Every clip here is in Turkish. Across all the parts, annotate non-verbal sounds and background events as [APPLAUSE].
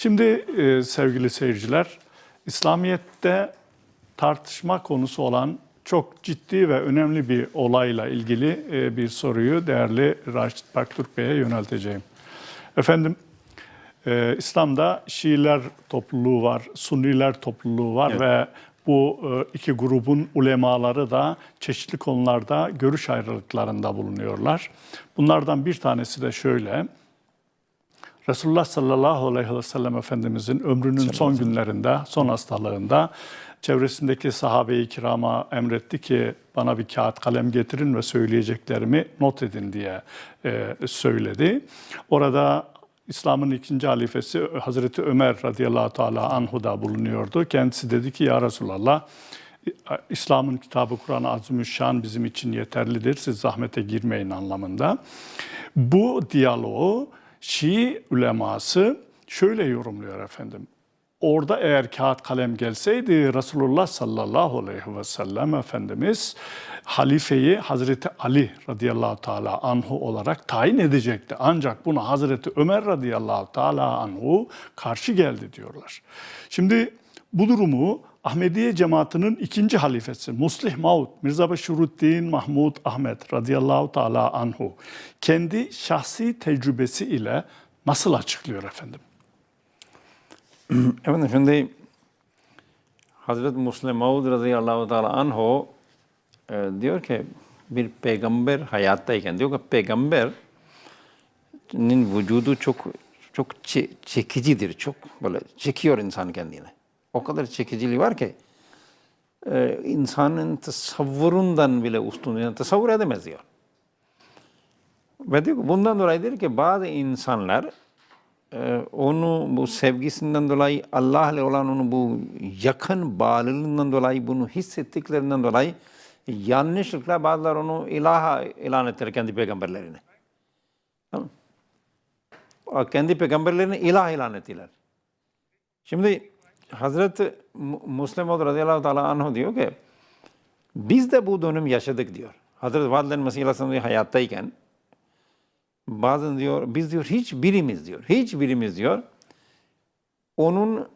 Şimdi e, sevgili seyirciler, İslamiyet'te tartışma konusu olan çok ciddi ve önemli bir olayla ilgili e, bir soruyu değerli Raşit Baktürk Bey'e yönelteceğim. Efendim, e, İslam'da Şiiler topluluğu var, Sunniler topluluğu var ve bu e, iki grubun ulemaları da çeşitli konularda görüş ayrılıklarında bulunuyorlar. Bunlardan bir tanesi de şöyle. Resulullah sallallahu aleyhi ve sellem Efendimizin ömrünün son günlerinde, son hastalığında çevresindeki sahabe-i kirama emretti ki bana bir kağıt kalem getirin ve söyleyeceklerimi not edin diye e, söyledi. Orada İslam'ın ikinci halifesi Hazreti Ömer radıyallahu teala anhu da bulunuyordu. Kendisi dedi ki ya Resulallah İslam'ın kitabı Kur'an-ı Azimüşşan bizim için yeterlidir. Siz zahmete girmeyin anlamında. Bu diyaloğu Şii uleması şöyle yorumluyor efendim. Orada eğer kağıt kalem gelseydi Resulullah sallallahu aleyhi ve sellem Efendimiz halifeyi Hazreti Ali radıyallahu teala anhu olarak tayin edecekti. Ancak buna Hazreti Ömer radıyallahu teala anhu karşı geldi diyorlar. Şimdi bu durumu Ahmediye cemaatinin ikinci halifesi Muslih Maud Mirza Beşiruddin Mahmud Ahmet radıyallahu teala anhu kendi şahsi tecrübesi ile nasıl açıklıyor efendim? [CLEARS THROAT] Efendim şimdi Hazreti Muslim Maud radıyallahu teala anhu e, diyor ki bir peygamber hayattayken diyor ki peygamberin vücudu çok çok çe- çekicidir. Çok böyle çekiyor insan kendine. O kadar çekiciliği var ki e, insanın tasavvurundan bile üstün yani tasavvur edemez diyor. Ve diyor ki bundan dolayıdır ki bazı insanlar e, onu bu sevgisinden dolayı Allah ile olan onu bu yakın bağlılığından dolayı bunu hissettiklerinden dolayı yanlışlıkla bazılar onu ilaha ilan ettiler kendi peygamberlerini. Tamam. Kendi peygamberlerini ilah ilan ettiler. Şimdi Hazreti Mu- Müslim Maud radıyallahu teala anhu diyor ki biz de bu dönem yaşadık diyor. Hazreti Vadlen Mesih Aleyhisselam diyor, hayattayken bazen diyor biz diyor hiç birimiz diyor. Hiç birimiz diyor. Onun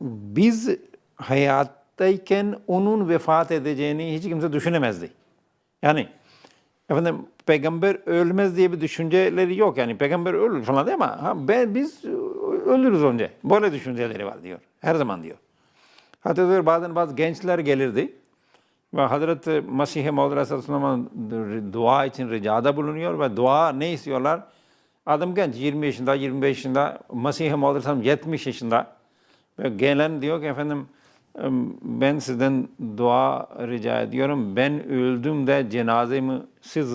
biz hayattayken onun vefat edeceğini hiç kimse düşünemezdi. Yani efendim peygamber ölmez diye bir düşünceleri yok yani peygamber ölür falan değil ama ha, ben biz ölürüz önce. Böyle düşünceleri var diyor. Her zaman diyor. Hatta diyor bazen bazı gençler gelirdi ve Hazreti Mesih-i Maud Aleyhisselam'a dua için ricada bulunuyor ve dua ne istiyorlar? Adam genç 20 yaşında, 25 yaşında, Mesih-i Maud Aleyhisselam 70 yaşında ve gelen diyor ki efendim ben sizden dua rica ediyorum. Ben öldüm de cenazemi siz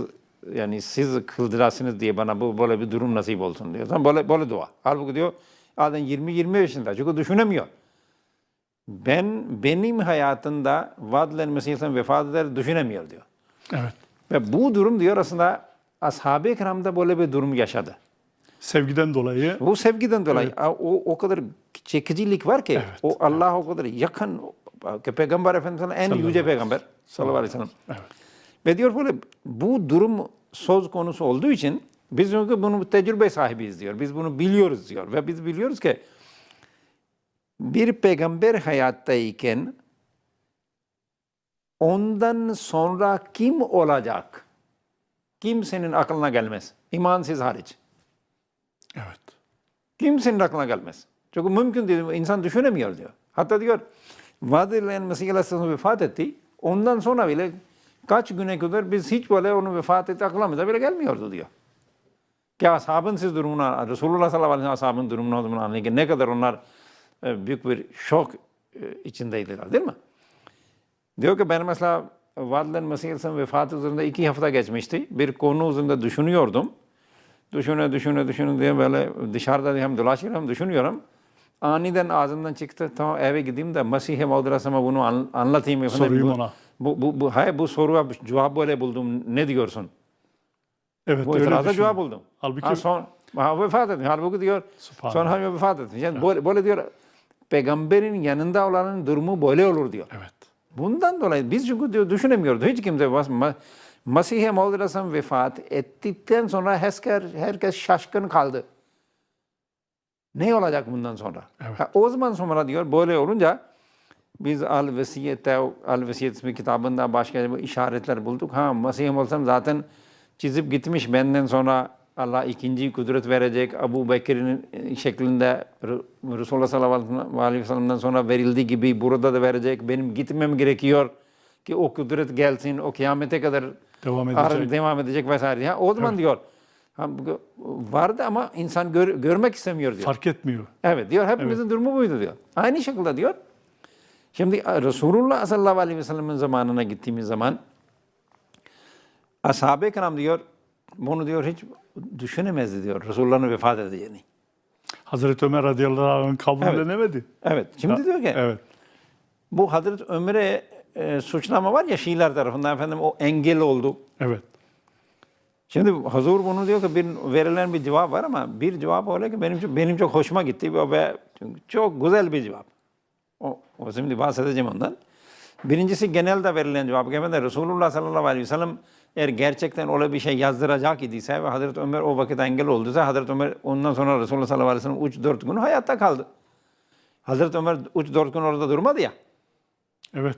yani siz kıldırasınız diye bana bu böyle bir durum nasip olsun diyor. Tamam böyle böyle dua. Halbuki diyor adam 20 20 yaşında çünkü düşünemiyor. Ben benim hayatımda vadlen Mesih'ten vefat eder düşünemiyor diyor. Evet. Ve bu durum diyor aslında ashab-ı kiramda böyle bir durum yaşadı. Sevgiden dolayı Bu sevgiden dolayı o, o kadar çekicilik var ki Evet, o Allah o kadar yakın ki Peygamber Efendimiz'in en yüce peygamber sallallahu aleyhi ve sellem. evet. Ve diyor böyle bu durum söz konusu olduğu için biz çünkü bunu tecrübe sahibiyiz diyor. Biz bunu biliyoruz diyor. Ve biz biliyoruz ki bir peygamber hayattayken ondan sonra kim olacak? Kimsenin aklına gelmez. İmansız hariç. Evet. Kimsenin aklına gelmez. Çünkü mümkün değil. İnsan düşünemiyor diyor. Hatta diyor vaat edilen Mesih Aleyhisselam vefat etti. Ondan sonra bile kaç güne kadar biz hiç böyle onu vefat etti aklımıza bile gelmiyordu diyor. Ki ashabın siz durumuna, Resulullah sallallahu aleyhi ve sellem ashabın durumuna durumuna anlayın. Ne kadar onlar e, büyük bir şok e, içindeydiler değil mi? Diyor ki ben mesela Vadlen Mesih vefatı üzerinde iki hafta geçmişti. Bir konu üzerinde düşünüyordum. Düşüne düşüne düşüne diye böyle dışarıda hem dolaşıyorum hem düşünüyorum. Aniden ağzımdan çıktı. Tamam eve gideyim de Maud Aleyhisselam'a bunu an- anlatayım. efendim. Sorayım bu, ona. Bu, bu, bu, hayır, bu soruya cevap böyle buldum. Ne diyorsun? Evet. Bu itiraza cevap buldum. Halbuki ha, son, ha, vefat etti. Halbuki diyor sonra vefat etti. Yani böyle, böyle diyor peygamberin yanında olanın durumu böyle olur diyor. Evet. Bundan dolayı biz çünkü diyor düşünemiyoruz. Hiç kimse bas- ma- Mesih-i Maud Aleyhisselam vefat ettikten sonra herkes, herkes şaşkın kaldı. Ne olacak bundan sonra? Evet. Ha, o zaman sonra diyor böyle olunca biz Al Vesiyet'te, Al Vesiyet ismi kitabında başka işaretler bulduk. Ha Mesih'im olsam zaten çizip gitmiş benden sonra Allah ikinci kudret verecek. Abu Bekir'in şeklinde Re- Resulullah sallallahu aleyhi ve sellem'den sonra verildiği gibi burada da verecek. Benim gitmem gerekiyor ki o kudret gelsin, o kıyamete kadar Devam edecek. devam edecek vesaire. Ya o zaman diyor ha, bu- vardı ama insan gör- görmek istemiyor diyor. Fark etmiyor. Evet diyor hepimizin durumu buydu diyor. Aynı şekilde diyor. Şimdi Resulullah sallallahu aleyhi ve sellem'in zamanına gittiğimiz zaman ashab-ı kiram diyor bunu diyor hiç düşünemezdi diyor Resulullah'ın vefat edeceğini. Hazreti Ömer radıyallahu anh kabullenemedi. Evet. Şimdi diyor ki Evet. bu Hazreti Ömer'e e, suçlama var ya Şiiler tarafından efendim o engel oldu. Evet. Şimdi Hazur bunu diyor ki bir verilen bir cevap var ama bir cevap öyle ki benim benim çok hoşuma gitti ve- çok güzel bir cevap. O, o şimdi bahsedeceğim ondan. Birincisi genelde verilen cevap. Efendim Resulullah sallallahu aleyhi ve sellem eğer gerçekten öyle bir şey yazdıracak idiyse ve Hazreti Ömer o vakit engel olduysa Hazreti Ömer ondan sonra Resulullah sallallahu aleyhi ve sellem 3-4 gün hayatta kaldı. Hazreti Ömer 3-4 gün orada durmadı ya. Evet.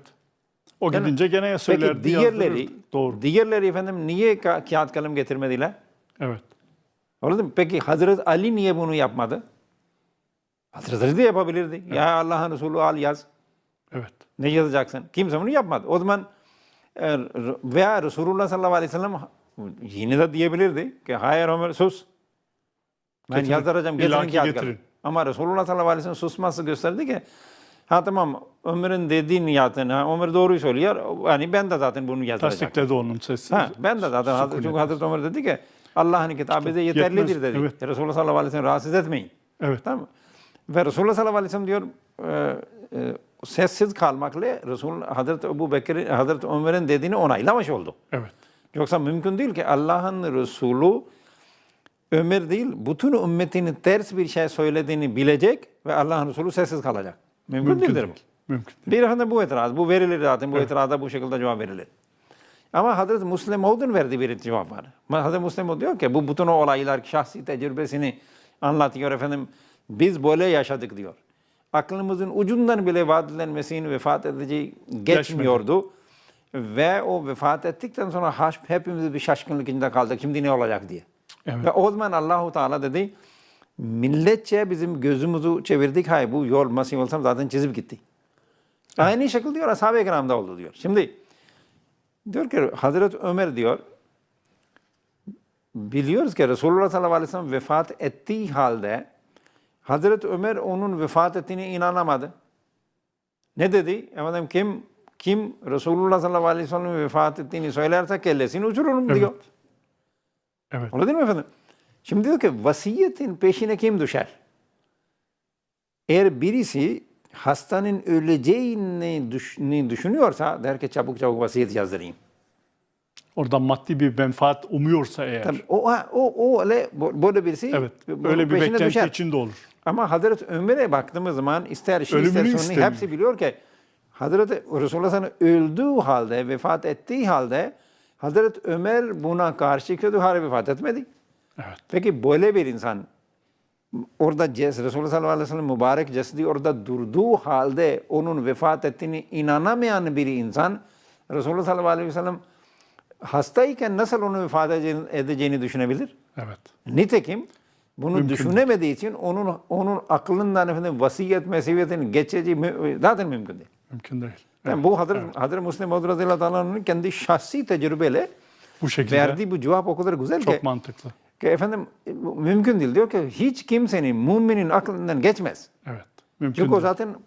O Yani- gidince gene söylerdi. Peki diğerleri, yazdırırdı. Doğru. diğerleri efendim niye ka- kağıt kalem getirmediler? Evet. Anladın mı? Peki Hazreti Ali niye bunu yapmadı? Hazreti Ali de yapabilirdi. Ya Allah'ın Resulü al yaz. Evet. Ne yazacaksın? Kimse bunu yapmadı. O zaman veya Resulullah sallallahu aleyhi ve sellem yine de diyebilirdi ki hayır Ömer sus. Ben Getirin. yazdıracağım getirin ki getirin. Ama Resulullah sallallahu aleyhi ve sellem susması gösterdi ki ha tamam Ömer'in dediği niyatını, ha, Ömer doğruyu söylüyor. Yani ben de zaten bunu yazdıracağım. Tasdikledi onun sesi. Ha, ben de zaten Hazreti, çünkü Hazreti Ömer dedi ki Allah'ın kitabı da yeterlidir yetmez. dedi. Evet. Resulullah sallallahu aleyhi ve sellem rahatsız etmeyin. Evet. Tamam? Ve Resulullah sallallahu aleyhi ve sellem diyor e, e, sessiz kalmakla Resul Hazreti Ebu Bekir, Hazreti Ömer'in dediğini onaylamış oldu. Evet. Yoksa mümkün değil ki Allah'ın Resulü Ömer değil, bütün ümmetinin ters bir şey söylediğini bilecek ve Allah'ın Resulü sessiz kalacak. Mümkün, Mümkün değildir değil. bu. Mümkün. Bir efendim bu itiraz, bu verilir zaten, bu itiraza bu şekilde cevap verilir. Ama Hazreti Müslim Maud'un verdiği bir cevap var. Hazreti Müslim diyor ki bu bütün o olaylar şahsi tecrübesini anlatıyor efendim. Biz böyle yaşadık diyor. Aklımızın ucundan bile vaat edilen Mesih'in vefat edeceği geçmiyordu. Ve o vefat ettikten sonra hepimiz bir şaşkınlık içinde kaldık. Şimdi ne olacak diye. Evet. Ve o zaman Allahu Teala dedi milletçe bizim gözümüzü çevirdik. Hayır bu yol Mesih olsam zaten çizip gitti. Aynı şekilde diyor ashab-ı kiramda oldu diyor. Şimdi diyor ki Hazreti Ömer diyor biliyoruz ki Resulullah sallallahu aleyhi ve sellem vefat ettiği halde Hazreti Ömer onun vefat ettiğine inanamadı. Ne dedi? Efendim kim kim Resulullah sallallahu aleyhi ve sellem vefat ettiğini söylerse kellesini uçururum diyor. Evet. Evet. Öyle değil mi efendim? Şimdi diyor ki vasiyetin peşine kim düşer? Eğer birisi hastanın öleceğini düş- ni düşünüyorsa der ki çabuk çabuk vasiyet yazdırayım. Oradan maddi bir menfaat umuyorsa eğer. Tabii, o, o, o öyle böyle birisi Evet. Öyle bir beklenti düşer. içinde olur. Ama Hazreti Ömer'e baktığımız zaman ister Şii ister istemiyor. hepsi biliyor ki Hazreti Resulullah sellem öldüğü halde, vefat ettiği halde Hazreti Ömer buna karşı kötü hali vefat etmedi. Evet. Peki böyle bir insan orada Resulullah sallallahu aleyhi ve sellem mübarek cesedi orada durduğu halde onun vefat ettiğini inanamayan bir insan Resulullah sallallahu aleyhi ve sellem hastayken nasıl onu vefat edeceğini, düşünebilir? Evet. Nitekim bunu Mümkün düşünemediği için onun onun aklından efendim vasiyet mesiviyetini geçeceği mü- zaten mümkün değil. Mümkün değil. Yani bu Hazreti, Hazreti Müslim Maud radıyallahu kendi şahsi tecrübeyle Bu şekilde verdiği bu cevap o kadar güzel çok ki mantıklı. ki efendim mümkün değil. Diyor ki hiç kimsenin müminin aklından geçmez. Evet. Mümkün Çünkü o değil. zaten bu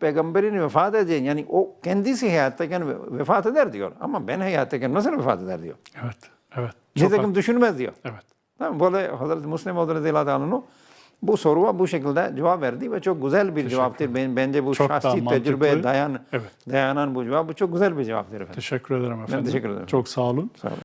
peygamberin vefat edeceğini yani o kendisi hayattayken ve- vefat eder diyor. Ama ben hayattayken nasıl vefat eder diyor. Evet. Evet. Nitekim düşünmez diyor. Evet. Tamam böyle Hazreti Müslim radıyallahu anh'ın bu soruya bu şekilde cevap verdi ve çok güzel bir cevaptır. Ben, bence bu Çok şahsi tecrübeye dayan, Evet. dayanan bu cevap bu çok güzel bir cevaptır efendim. Teşekkür ederim efendim. teşekkür ederim. Çok sağ olun. Sağ olun.